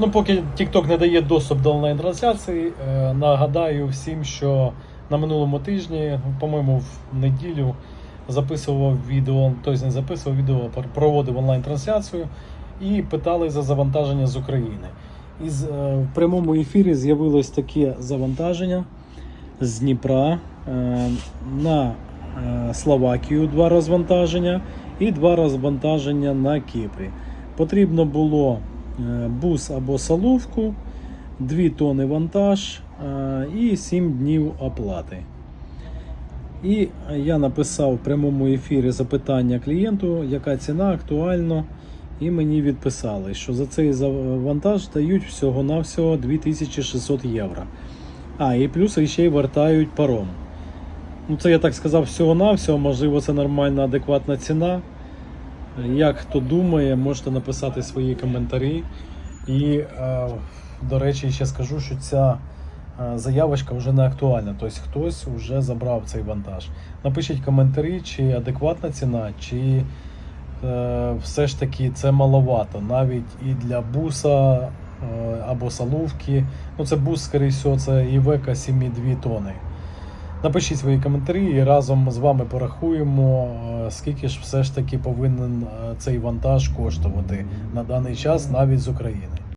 Ну, поки TikTok не дає доступ до онлайн-трансляції, е, нагадаю всім, що на минулому тижні, по-моєму, в неділю записував відео, тобто не записував відео, проводив онлайн-трансляцію і питали за завантаження з України. І е, в прямому ефірі з'явилось таке завантаження з Дніпра е, на Словакію два розвантаження і два розвантаження на Кіпрі. Потрібно було бус або салувку, 2 тони вантаж е, і 7 днів оплати. І я написав в прямому ефірі запитання клієнту, яка ціна актуально. І мені відписали, що за цей вантаж дають всього-навсього 2600 євро. А, і плюс ще й вертають паром. Ну, це я так сказав всього-навсього, можливо, це нормальна, адекватна ціна. Як хто думає, можете написати свої коментарі. І, е, до речі, ще скажу, що ця е, заявочка вже не актуальна. Тобто хтось вже забрав цей вантаж. Напишіть коментарі, чи адекватна ціна, чи е, все ж таки це маловато. Навіть і для буса або салувки. Ну, це бус, скоріше це Івека 7,2 тони. Напишіть свої коментарі і разом з вами порахуємо, е, скільки ж все ж таки повинен е, цей вантаж коштувати на даний час навіть з України.